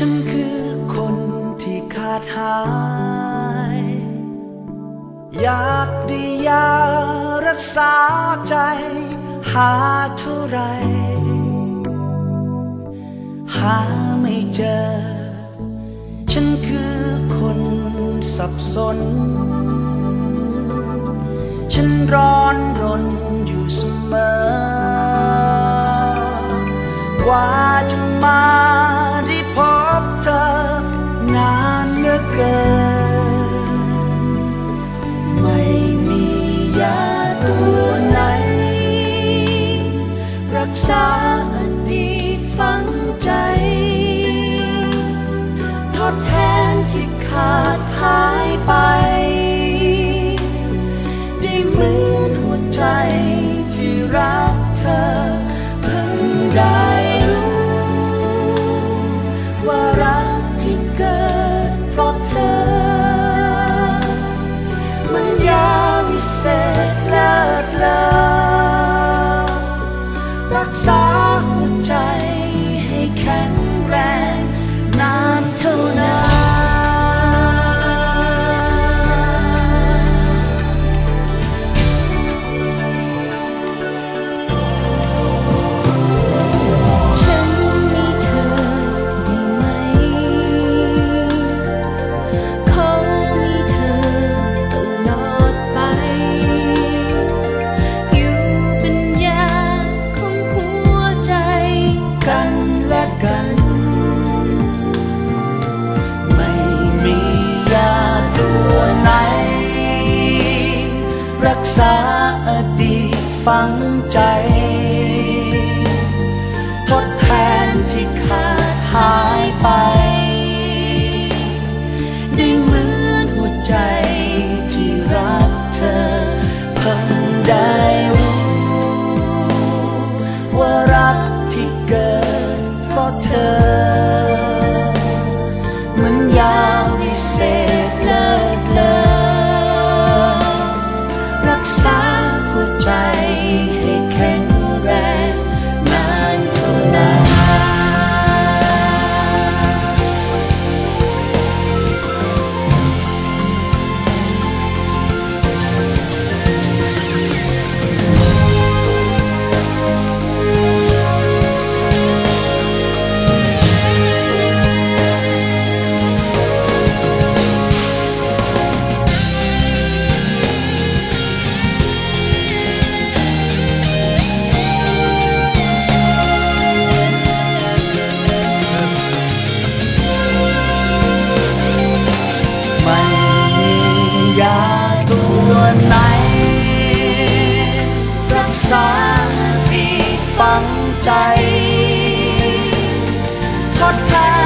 ฉันคือคนที่ขาดหาย อยากได้ยารักษาใจ หาเท่าไร หาไม่เจอ ฉันคือคนสับสน ฉันร้อนรนอยู่เสมอว่า ษาดีตฝังใจ ทดแทนที่ขาดหายไป ฟัง ใจทดแทน